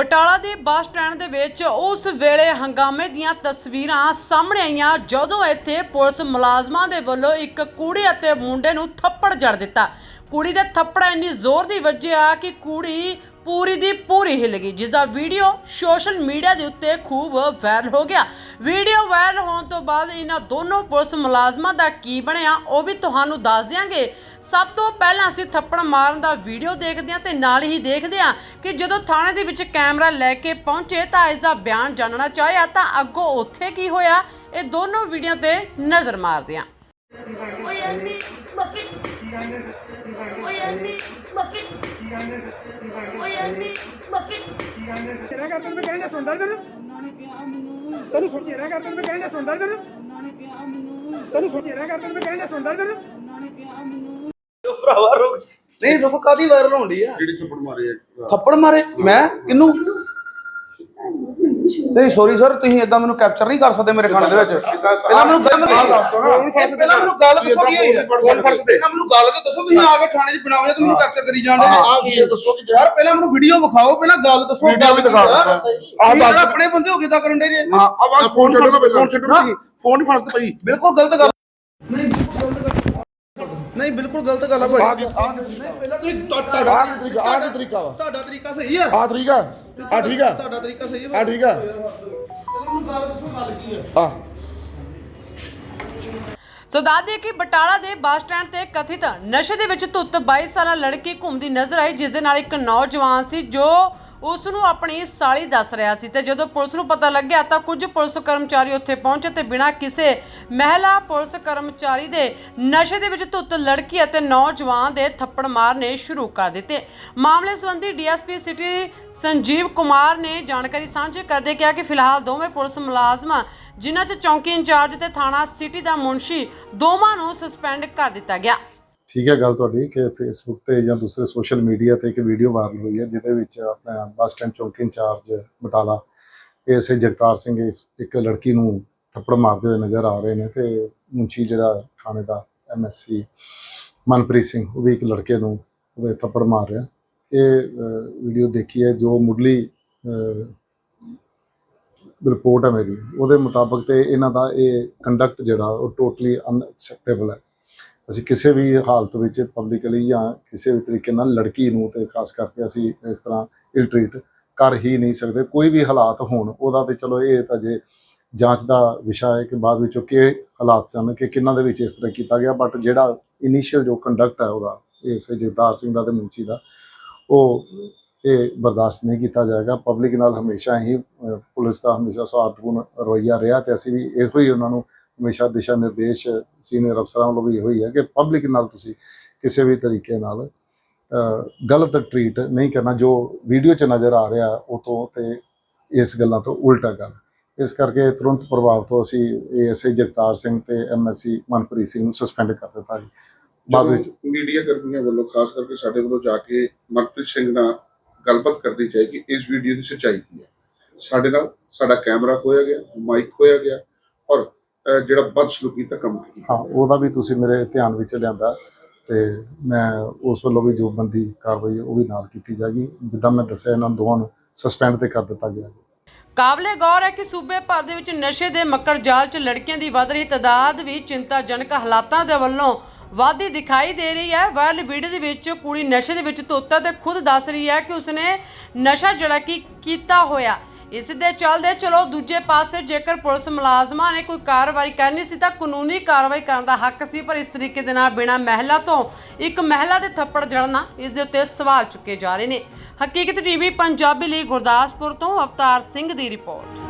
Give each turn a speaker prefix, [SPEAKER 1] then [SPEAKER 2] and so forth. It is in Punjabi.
[SPEAKER 1] ਬਟਾਲਾ ਦੇ ਬੱਸ ਸਟੈਂਡ ਦੇ ਵਿੱਚ ਉਸ ਵੇਲੇ ਹੰਗਾਮੇ ਦੀਆਂ ਤਸਵੀਰਾਂ ਸਾਹਮਣੇ ਆਈਆਂ, ਜਦੋਂ ਇੱਥੇ ਪੁਲਿਸ ਮੁਲਾਜ਼ਮਾਂ ਦੇ ਵੱਲੋਂ ਇੱਕ ਕੁੜੀ ਅਤੇ ਮੁੰਡੇ ਨੂੰ ਥੱਪੜ ਜੜ ਦਿੱਤਾ। ਕੁੜੀ ਦੇ ਥੱਪੜਾ ਇੰਨੀ ਜ਼ੋਰ ਦੀ ਵੱਜਿਆ ਕਿ ਕੁੜੀ ਪੂਰੀ ਦੀ ਪੂਰੀ ਹਿੱਲ ਗਈ, ਜਿਸ ਦਾ ਵੀਡੀਓ ਸੋਸ਼ਲ ਮੀਡੀਆ ਦੇ ਉੱਤੇ ਖੂਬ ਵਾਇਰਲ ਹੋ ਗਿਆ। ਵੀਡੀਓ ਵਾਇਰਲ ਹੋਣ ਤੋਂ ਬਾਅਦ ਇਹਨਾਂ ਦੋਨੋਂ ਪੁਲਿਸ ਮੁਲਾਜ਼ਮਾਂ ਦਾ ਕੀ ਬਣਿਆ, ਉਹ ਵੀ ਤੁਹਾਨੂੰ ਦੱਸ ਦਿਆਂਗੇ। ਸਭ ਤੋਂ ਪਹਿਲਾਂ ਅਸੀਂ ਥੱਪੜ ਮਾਰਨ ਦਾ ਵੀਡੀਓ ਦੇਖਦੇ ਹਾਂ ਤੇ ਨਾਲ ਹੀ ਦੇਖਦੇ ਹਾਂ ਕਿ ਜਦੋਂ ਥਾਣੇ ਦੇ ਵਿੱਚ ਕੈਮਰਾ ਲੈ ਕੇ ਪਹੁੰਚੇ ਤਾਂ ਇਸ ਦਾ ਬਿਆਨ ਜਾਣਨਾ ਚਾਹਿਆ ਤਾਂ ਅੱਗੋਂ ਉੱਥੇ ਕੀ ਹੋਇਆ, ਇਹ ਦੋਨੋਂ ਵੀਡੀਓ ਤੇ ਨਜ਼ਰ ਮਾਰਦੇ ਹਾਂ।
[SPEAKER 2] ਓਏ ਅੰਨੀ ਬੱਕੀ ਓਏ ਅੰਨੀ ਬੱਕੀ ਓਏ ਅੰਨੀ ਬੱਕੀ
[SPEAKER 3] ਤੇਰਾ ਕਰ ਤੈਨੂੰ ਕਹਿੰਦੇ ਸੁਣਦਾ ਤੈਨੂੰ? ਤੈਨੂੰ ਸੁਣ ਤੇਰਾ ਕਰ ਤੈਨੂੰ ਕਹਿੰਦੇ ਸੁਣਦਾ ਤੈਨੂੰ? ਤੈਨੂੰ ਸੁਣ ਤੇਰਾ ਕਰ ਤੈਨੂੰ ਕਹਿੰਦੇ ਸੁਣਦਾ ਤੈਨੂੰ?
[SPEAKER 4] ਉਹ ਭਰਾਵਾ ਰੁਕ। ਨਹੀਂ ਰੁਕ ਕਾਦੀ ਵਾਇਰਲ ਹੋਣੀ ਆ?
[SPEAKER 5] ਕਿਹੜੀ ਥੱਪੜ ਮਾਰੇ ਆ?
[SPEAKER 4] ਥੱਪੜ ਮਾਰੇ? ਮੈਂ? ਕਿਨੂੰ ਨਹੀਂ ਸੌਰੀ ਸਰ ਤੁਸੀਂ ਇਦਾਂ ਮੈਨੂੰ ਕੈਪਚਰ ਨਹੀਂ ਕਰ ਸਕਦੇ ਮੇਰੇ ਖਾਣੇ ਦੇ ਵਿੱਚ। ਪਹਿਲਾਂ ਮੈਨੂੰ ਗੱਲ ਪਹਿਲਾਂ ਮੈਨੂੰ ਗੱਲ ਦੱਸੋ ਕੀ ਹੋਈ ਹੈ ਪਹਿਲਾਂ ਮੈਨੂੰ ਗੱਲ ਤਾਂ ਦੱਸੋ ਤੁਸੀਂ ਆ ਕੇ ਥਾਣੇ 'ਚ ਬਣਾਓ ਜਾਂ ਤੁਸੀਂ ਮੈਨੂੰ ਕੈਪਚਰ ਕਰੀ ਜਾਂਦੇ
[SPEAKER 5] ਆਹ ਵੀਡੀਓ ਦੱਸੋ ਕਿ
[SPEAKER 4] ਯਾਰ ਪਹਿਲਾਂ ਮੈਨੂੰ ਵੀਡੀਓ ਵਿਖਾਓ ਪਹਿਲਾਂ ਗੱਲ ਦੱਸੋ।
[SPEAKER 5] ਵੀਡੀਓ ਵੀ ਦਿਖਾ।
[SPEAKER 4] ਆਹ ਦੱਸ। ਆਪਣੇ ਬੰਦੇ ਹੋ ਕੇ ਤਾਂ ਕਰਨ ਦੇ ਜੇ।
[SPEAKER 5] ਹਾਂ ਆ ਫੋਨ ਛੱਡੋ ਨਾ ਫੋਨ ਛੱਡੋ ਫੋਨ ਨਹੀਂ ਫਸਦੇ ਭਾਈ।
[SPEAKER 4] ਬਿਲਕੁਲ ਗਲਤ ਗੱਲ। ਨਹੀਂ ਬਿਲਕੁਲ ਗਲਤ ਗੱਲ। ਨਹੀਂ ਬਿਲਕੁਲ ਗਲਤ ਗੱਲ ਆ ਭਾਈ।
[SPEAKER 5] ਆ ਆ
[SPEAKER 4] ਨਹੀਂ ਪਹਿਲਾਂ ਤੁਸੀਂ ਤੁਹਾ-
[SPEAKER 5] ਆਹ
[SPEAKER 4] ਤੁਹਾਡਾ
[SPEAKER 5] ਕੀ ਤਰੀਕਾ ਆਹ ਕੀ ਤਰੀਕਾ ਵਾ?
[SPEAKER 4] ਤੁਹਾਡਾ ਤਰੀਕਾ ਸਹੀ ਆ।
[SPEAKER 5] ਆ ਤਰੀਕਾ? ਆ ਠੀਕ ਆ?
[SPEAKER 4] ਤੁਹਾਡਾ ਤਰੀਕਾ ਸਹੀ ਹੈ
[SPEAKER 5] ਆ ਠੀਕ ਆ?
[SPEAKER 4] ਮੈਨੂੰ ਗੱਲ ਦੱਸੋ ਗੱਲ ਕੀ ਹੈ
[SPEAKER 5] ਆ
[SPEAKER 1] ਸੋ ਦੱਸ ਦਈਏ ਕਿ ਬਟਾਲਾ ਦੇ ਬੱਸ ਸਟੈਂਡ ਤੇ ਕਥਿਤ ਨਸ਼ੇ ਦੇ ਵਿੱਚ ਧੁੱਤ 22 ਸਾਲਾ ਲੜਕੀ ਘੁੰਮਦੀ ਨਜ਼ਰ ਆਈ ਜਿਸ ਦੇ ਨਾਲ ਇੱਕ ਨੌਜਵਾਨ ਸੀ ਜੋ ਉਸ ਨੂੰ ਆਪਣੀ ਸਾਲੀ ਦੱਸ ਰਿਹਾ ਸੀ ਤੇ ਜਦੋਂ ਪੁਲਿਸ ਨੂੰ ਪਤਾ ਲੱਗਿਆ ਤਾਂ ਕੁਝ ਪੁਲਿਸ ਕਰਮਚਾਰੀ ਉੱਥੇ ਪਹੁੰਚੇ ਤੇ ਬਿਨਾਂ ਕਿਸੇ ਮਹਿਲਾ ਪੁਲਿਸ ਕਰਮਚਾਰੀ ਦੇ ਨਸ਼ੇ ਦੇ ਵਿੱਚ ਧੁੱਤ ਲੜਕੀ ਅਤੇ ਨੌਜਵਾਨ ਦੇ ਥੱਪੜ ਮਾਰਨੇ ਸ਼ੁਰੂ ਕਰ ਦਿੱਤੇ। ਮਾਮਲੇ ਸੰਬੰਧੀ ਡੀਐਸਪੀ ਸਿਟੀ ਸੰਜੀਵ ਕੁਮਾਰ ਨੇ ਜਾਣਕਾਰੀ ਸਾਂਝੀ ਕਰਦੇ ਕਿਹਾ ਕਿ ਫਿਲਹਾਲ ਦੋਵੇਂ ਪੁਲਿਸ ਮੁਲਾਜ਼ਮਾਂ ਜਿਨ੍ਹਾਂ 'ਚ ਚੌਂਕੀ ਇੰਚਾਰਜ ਤੇ ਥਾਣਾ ਸਿਟੀ ਦਾ ਮੁਨਸ਼ੀ ਦੋਵਾਂ ਨੂੰ ਸਸਪੈਂਡ ਕਰ ਦਿੱਤਾ ਗਿਆ।
[SPEAKER 6] ਠੀਕ ਹੈ ਗੱਲ ਤੁਹਾਡੀ ਕਿ ਫੇਸਬੁੱਕ ਤੇ ਜਾਂ ਦੂਸਰੇ ਸੋਸ਼ਲ ਮੀਡੀਆ ਤੇ ਇੱਕ ਵੀਡੀਓ ਵਾਇਰਲ ਹੋਈ ਹੈ, ਜਿਹਦੇ ਵਿੱਚ ਆਪਣਾ ਬੱਸ ਸਟੈਂਡ ਚੌਂਕੀ in charge Batala SA Jagtar Singh ਇਸ- ਇੱਕ ਲੜਕੀ ਨੂੰ ਥੱਪੜ ਮਾਰਦੇ ਹੋਏ ਨਜ਼ਰ ਆ ਰਹੇ ਨੇ ਤੇ ਮੁੰਚੀ ਜਿਹੜਾ ਥਾਣੇ ਦਾ ਐਮਐਸਸੀ ਮਨਪ੍ਰੀਤ ਸਿੰਘ, ਉਹ ਵੀ ਇੱਕ ਲੜਕੇ ਨੂੰ ਉਹਦੇ ਥੱਪੜ ਮਾਰ ਰਿਹਾ। ਇਹ ਵੀਡੀਓ ਦੇਖੀ ਹੈ, ਜੋ ਮੁੱਢਲੀ ਰਿਪੋਰਟ ਹੈ ਮੇਰੀ। ਉਹਦੇ ਮੁਤਾਬਕ ਤੇ ਇਹਨਾਂ ਦਾ ਇਹ ਕੰਡਕਟ ਜਿਹੜਾ ਉਹ ਟੋਟਲੀ ਅਨਐਕਸੈਪਟੇਬਲ ਹੈ। ਅਸੀਂ ਕਿਸੇ ਵੀ ਹਾਲਤ ਵਿੱਚ ਪਬਲਿਕਲੀ ਜਾਂ ਕਿਸੇ ਵੀ ਤਰੀਕੇ ਨਾਲ ਲੜਕੀ ਨੂੰ ਤੇ ਖਾਸ ਕਰਕੇ ਅਸੀਂ ਇਸ ਤਰ੍ਹਾਂ ਇਲ ਟ੍ਰੀਟ ਕਰ ਹੀ ਨਹੀਂ ਸਕਦੇ। ਕੋਈ ਵੀ ਹਾਲਾਤ ਹੋਣ, ਉਹਦਾ ਤੇ ਚਲੋ ਇਹ ਤਾਂ ਜੇ ਜਾਂਚ ਦਾ ਵਿਸ਼ਾ ਹੈ ਕਿ ਬਾਅਦ ਵਿੱਚੋਂ ਕਿ ਹਾਲਾਤ ਸਨ ਕਿ ਕਿੰਨਾਂ ਦੇ ਵਿੱਚ ਇਸ ਤਰ੍ਹਾਂ ਕੀਤਾ ਗਿਆ ਬਟ ਜਿਹੜਾ ਇਨੀਸ਼ੀਅਲ ਜੋ ਕੰਡਕਟ ਹੈ ਉਹਦਾ ਇਸ ਜਗਤਾਰ ਸਿੰਘ ਦਾ ਤੇ ਮੁੰਚੀ ਦਾ, ਉਹ ਇਹ ਬਰਦਾਸ਼ਤ ਨਹੀਂ ਕੀਤਾ ਜਾਏਗਾ। ਪਬਲਿਕ ਨਾਲ ਹਮੇਸ਼ਾ ਹੀ ਪੁਲਿਸ ਦਾ ਹਮੇਸ਼ਾ ਸਵਾਰਥਪੂਰਨ ਰਵੱਈਆ ਰਿਹਾ ਤੇ ਅਸੀਂ ਵੀ ਇਹੋ ਹੀ ਉਹਨਾਂ ਨੂੰ ਹਮੇਸ਼ਾ ਦਿਸ਼ਾ ਨਿਰਦੇਸ਼ ਸੀਨੀਅਰ ਅਫਸਰਾਂ ਵੱਲੋਂ ਵੀ ਇਹੋ ਹੀ ਕਿ ਪਬਲਿਕ ਨਾਲ ਤੁਸੀਂ ਕਿਸੇ ਵੀ ਤਰੀਕੇ ਨਾਲ ਗਲਤ ਟਰੀਟ ਨਹੀਂ ਕਰਨਾ ਜੋ ਵੀਡੀਓ 'ਚ ਨਜ਼ਰ ਆ ਰਿਹਾ ਉਹ ਤੋਂ ਤੇ ਇਸ ਗੱਲਾਂ ਤੋਂ ਉਲਟਾ ਗੱਲ ਇਸ ਕਰਕੇ ਤੁਰੰਤ ਪ੍ਰਭਾਵ ਤੋਂ ਅਸੀਂ ਏਐਸਆਈ ਜਗਤਾਰ ਸਿੰਘ ਤੇ ਐਮਐਸਸੀ ਮਨਪ੍ਰੀਤ ਸਿੰਘ ਨੂੰ ਸਸਪੈਂਡ ਕਰ ਦਿੱਤਾ ਜੀ। ਬਾਅਦ ਵਿੱਚ
[SPEAKER 5] ਮੀਡੀਆ ਕਰਮੀਆਂ ਵੱਲੋਂ ਖਾਸ ਕਰਕੇ ਸਾਡੇ ਵੱਲੋਂ ਜਾ ਕੇ ਮਨਪ੍ਰੀਤ ਸਿੰਘ ਨਾਲ ਗੱਲਬਾਤ ਕਰਨੀ ਚਾਹੀਦੀ ਇਸ ਵੀਡੀਓ ਦੀ ਸੱਚਾਈ ਕੀ ਹੈ? ਸਾਡੇ ਨਾਲ ਸਾਡਾ ਕੈਮਰਾ ਖੋਇਆ ਗਿਆ ਮਾਈਕ ਖੋਇਆ ਗਿਆ ਔਰ ਜਿਹੜਾ ਬਦਸਲੂਕੀ ਦਾ ਕੰਮ ਕੀਤਾ
[SPEAKER 6] ਹਾਂ ਉਹਦਾ ਵੀ ਤੁਸੀਂ ਮੇਰੇ ਧਿਆਨ ਵਿੱਚ ਲਿਆਂਦਾ ਤੇ ਮੈਂ ਉਸ ਵੱਲੋਂ ਵੀ ਜੋ ਬੰਦੀ ਕਾਰਵਾਈ ਉਹ ਵੀ ਨਾਲ ਕੀਤੀ ਜਾਏਗੀ। ਜਿੱਦਾਂ ਮੈਂ ਦੱਸਿਆ ਇਹਨਾਂ ਦੋਵਾਂ ਨੂੰ ਸਸਪੈਂਡ ਤੇ ਕਰ ਦਿੱਤਾ ਗਿਆ
[SPEAKER 1] ਕਾਬਲੇ ਗੌਰ ਹੈ ਕਿ ਸੂਬੇ ਭਰ ਦੇ ਵਿੱਚ ਨਸ਼ੇ ਦੇ ਮੱਕੜ ਜਾਲ 'ਚ ਲੜਕੀਆਂ ਦੀ ਵੱਧ ਰਹੀ ਤਾਦਾਦ ਵੀ ਚਿੰਤਾਜਨਕ ਹਾਲਾਤਾਂ ਦੇ ਵੱਲੋਂ ਵਾਧੀ ਦਿਖਾਈ ਦੇ ਰਹੀ ਹੈ। ਵਾਇਰਲ ਵੀਡੀਓ ਦੇ ਵਿੱਚ ਕੁੜੀ ਨਸ਼ੇ ਦੇ ਵਿੱਚ ਧੁੱਤ ਤੇ ਖੁਦ ਦੱਸ ਰਹੀ ਹੈ ਕਿ ਉਸਨੇ ਨਸ਼ਾ ਜਿਹੜਾ ਕਿ ਕੀਤਾ ਹੋਇਆ। ਇਸ ਦੇ ਚੱਲਦੇ ਚਲੋ ਦੂਜੇ ਪਾਸੇ ਜੇਕਰ ਪੁਲਿਸ ਮੁਲਾਜ਼ਮਾਂ ਨੇ ਕੋਈ ਕਾਰਵਾਈ ਕਰਨੀ ਸੀ ਤਾਂ ਕਾਨੂੰਨੀ ਕਾਰਵਾਈ ਕਰਨ ਦਾ ਹੱਕ ਸੀ, ਪਰ ਇਸ ਤਰੀਕੇ ਦੇ ਨਾਲ ਬਿਨਾਂ ਮਹਿਲਾ ਤੋਂ ਇੱਕ ਮਹਿਲਾ ਦੇ ਥੱਪੜ ਜੜਨਾ ਇਸ ਦੇ ਉੱਤੇ ਸਵਾਲ ਚੁੱਕੇ ਜਾ ਰਹੇ ਨੇ। ਹਕੀਕਤ ਟੀਵੀ, ਪੰਜਾਬੀ ਲਈ ਗੁਰਦਾਸਪੁਰ ਤੋਂ ਅਵਤਾਰ ਸਿੰਘ ਦੀ ਰਿਪੋਰਟ।